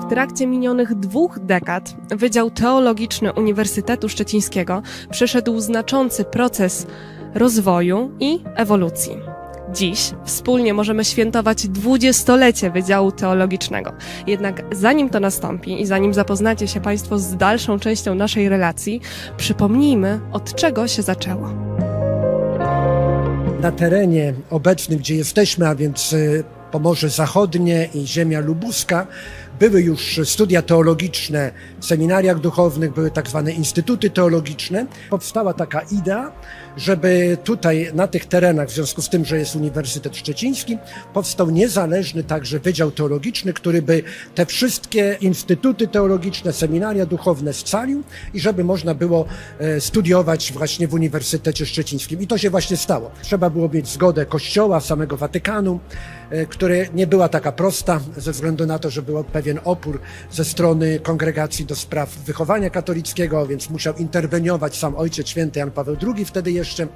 W trakcie minionych dwóch dekad Wydział Teologiczny Uniwersytetu Szczecińskiego przeszedł znaczący proces rozwoju i ewolucji. Dziś wspólnie możemy świętować dwudziestolecie Wydziału Teologicznego. Jednak zanim to nastąpi i zanim zapoznacie się Państwo z dalszą częścią naszej relacji, przypomnijmy, od czego się zaczęło. na terenie obecnym, gdzie jesteśmy, a więc y, Pomorze Zachodnie i ziemia lubuska, były już studia teologiczne w seminariach duchownych, były tak zwane instytuty teologiczne. Powstała taka idea, żeby tutaj na tych terenach, w związku z tym, że jest Uniwersytet Szczeciński, powstał niezależny także Wydział Teologiczny, który by te wszystkie instytuty teologiczne, seminaria duchowne scalił i żeby można było e, studiować właśnie w Uniwersytecie Szczecińskim. I to się właśnie stało. Trzeba było mieć zgodę Kościoła, samego Watykanu, e, które nie była taka prosta, ze względu na to, że był pewien opór ze strony Kongregacji do Spraw Wychowania Katolickiego, więc musiał interweniować sam Ojciec Święty Jan Paweł II wtedy jeszcze.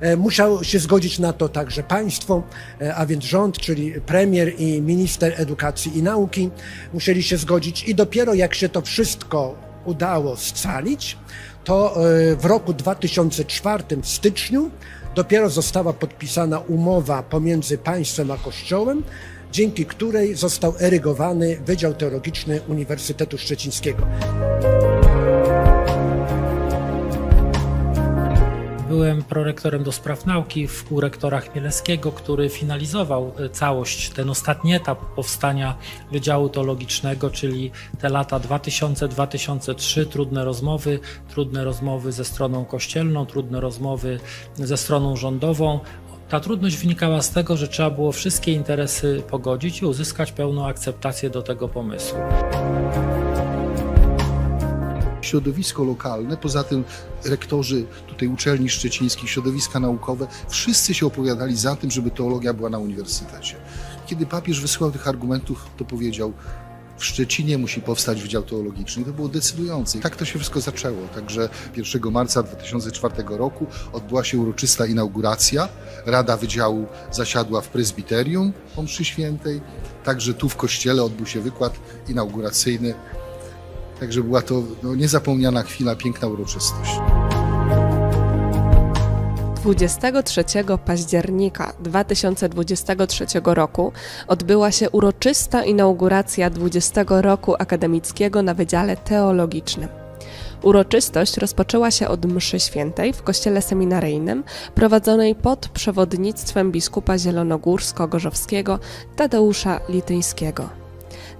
E, Musiał się zgodzić na to także państwo, e, a więc rząd, czyli premier i minister edukacji i nauki musieli się zgodzić i dopiero jak się to wszystko udało scalić, to w roku 2004 w styczniu dopiero została podpisana umowa pomiędzy państwem a kościołem, dzięki której został erygowany Wydział Teologiczny Uniwersytetu Szczecińskiego. Byłem prorektorem do spraw nauki w u rektora Chmielewskiego, który finalizował e, całość, ten ostatni etap powstania Wydziału Teologicznego, czyli te lata 2000-2003, trudne rozmowy, trudne rozmowy ze stroną kościelną, trudne rozmowy ze stroną rządową. Ta trudność wynikała z tego, że trzeba było wszystkie interesy pogodzić i uzyskać pełną akceptację do tego pomysłu. Środowisko lokalne, poza tym rektorzy tutaj uczelni szczecińskich, środowiska naukowe, wszyscy się opowiadali za tym, żeby teologia była na uniwersytecie. Kiedy papież wysłał tych argumentów, to powiedział, w Szczecinie musi powstać Wydział Teologiczny. I to było decydujące. I tak to się wszystko zaczęło. Także 1 marca 2004 roku odbyła się uroczysta inauguracja. Rada Wydziału zasiadła w prezbiterium po mszy świętej. Także tu w kościele odbył się wykład inauguracyjny. Także była to no, niezapomniana chwila, piękna uroczystość. 23 października 2023 roku odbyła się uroczysta inauguracja 20 roku akademickiego na Wydziale Teologicznym. Uroczystość rozpoczęła się od mszy świętej w kościele seminaryjnym prowadzonej pod przewodnictwem biskupa zielonogórsko-gorzowskiego Tadeusza Lityńskiego.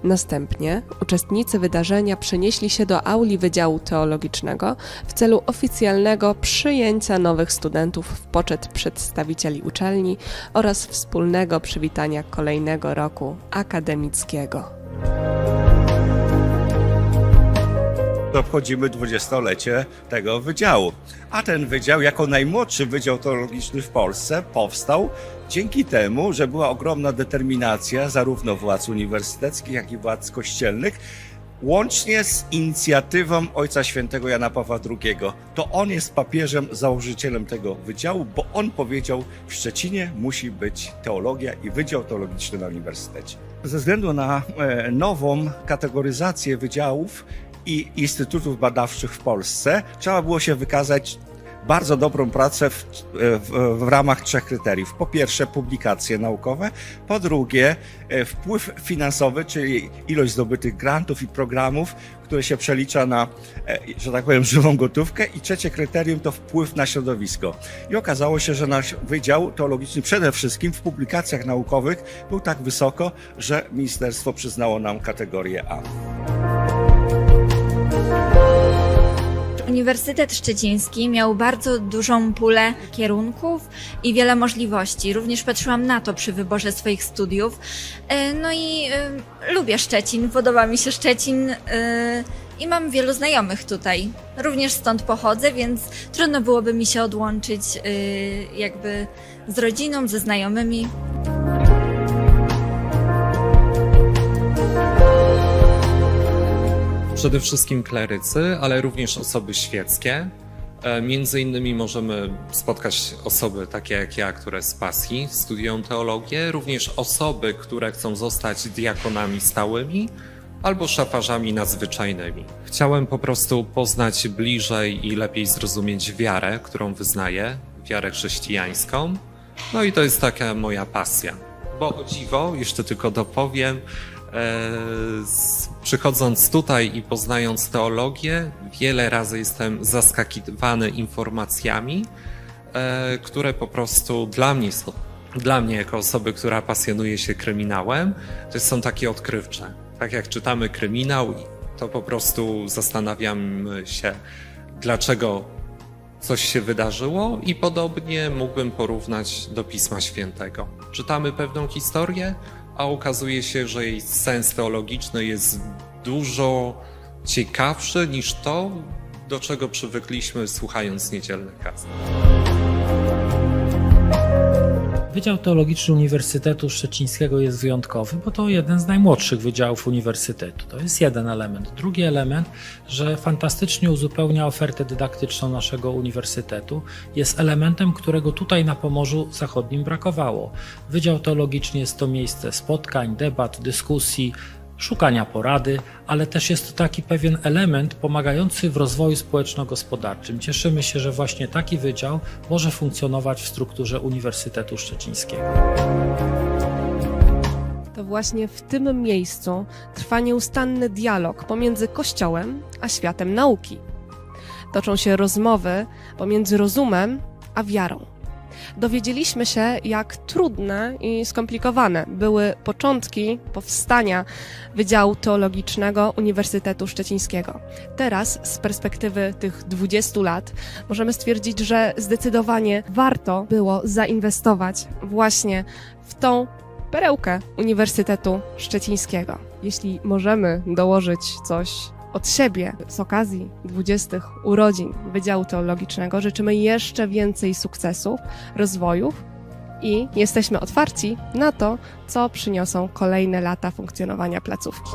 Następnie uczestnicy wydarzenia przenieśli się do auli Wydziału Teologicznego w celu oficjalnego przyjęcia nowych studentów w poczet przedstawicieli uczelni oraz wspólnego przywitania kolejnego roku akademickiego. Obchodzimy dwudziestolecie tego wydziału. A ten wydział, jako najmłodszy wydział teologiczny w Polsce, powstał dzięki temu, że była ogromna determinacja zarówno władz uniwersyteckich, jak i władz kościelnych, łącznie z inicjatywą Ojca Świętego Jana Pawła II. To on jest papieżem, założycielem tego wydziału, bo on powiedział, w Szczecinie musi być teologia i Wydział Teologiczny na uniwersytecie. Ze względu na e, nową kategoryzację wydziałów i instytutów badawczych w Polsce, trzeba było się wykazać bardzo dobrą pracę w, w, w ramach trzech kryteriów. Po pierwsze, publikacje naukowe, po drugie, e, wpływ finansowy, czyli ilość zdobytych grantów i programów, które się przelicza na, e, że tak powiem, żywą gotówkę. I trzecie kryterium to wpływ na środowisko. I okazało się, że nasz Wydział Teologiczny przede wszystkim w publikacjach naukowych był tak wysoko, że ministerstwo przyznało nam kategorię A. Uniwersytet Szczeciński miał bardzo dużą pulę kierunków i wiele możliwości. Również patrzyłam na to przy wyborze swoich studiów. E, No i e, lubię Szczecin, podoba mi się Szczecin e, i mam wielu znajomych tutaj. Również stąd pochodzę, więc trudno byłoby mi się odłączyć jakby z rodziną, ze znajomymi. Przede wszystkim klerycy, ale również osoby świeckie, E, Między innymi możemy spotkać osoby takie jak ja, które z pasji studiują teologię, również osoby, które chcą zostać diakonami stałymi albo szafarzami nadzwyczajnymi. Chciałem po prostu poznać bliżej i lepiej zrozumieć wiarę, którą wyznaję, wiarę chrześcijańską. No i to jest taka moja pasja. Bo o dziwo, jeszcze tylko dopowiem, przychodząc tutaj i poznając teologię, wiele razy jestem zaskakiwany informacjami, e, które po prostu dla mnie są, dla mnie jako osoby, która pasjonuje się kryminałem, to są takie odkrywcze. Tak jak czytamy kryminał, to po prostu zastanawiam się, dlaczego coś się wydarzyło i podobnie mógłbym porównać do Pisma Świętego. Czytamy pewną historię, a okazuje się, że jej sens teologiczny jest dużo ciekawszy niż to, do czego przywykliśmy słuchając niedzielnych kazań. Wydział Teologiczny Uniwersytetu Szczecińskiego jest wyjątkowy, bo to jeden z najmłodszych wydziałów uniwersytetu. To jest jeden element. Drugi element, że fantastycznie uzupełnia ofertę dydaktyczną naszego uniwersytetu, jest elementem, którego tutaj na Pomorzu Zachodnim brakowało. Wydział Teologiczny jest to miejsce spotkań, debat, dyskusji, szukania porady, ale też jest to taki pewien element pomagający w rozwoju społeczno-gospodarczym. Cieszymy się, że właśnie taki wydział może funkcjonować w strukturze Uniwersytetu Szczecińskiego. To właśnie w tym miejscu trwa nieustanny dialog pomiędzy Kościołem a światem nauki. Toczą się rozmowy pomiędzy rozumem a wiarą. Dowiedzieliśmy się, jak trudne i skomplikowane były początki powstania Wydziału Teologicznego Uniwersytetu Szczecińskiego. Teraz, z perspektywy tych 20 lat, możemy stwierdzić, że zdecydowanie warto było zainwestować właśnie w tą perełkę Uniwersytetu Szczecińskiego. Jeśli możemy dołożyć coś od siebie z okazji 20 urodzin Wydziału Teologicznego, życzymy jeszcze więcej sukcesów, rozwojów i jesteśmy otwarci na to, co przyniosą kolejne lata funkcjonowania placówki.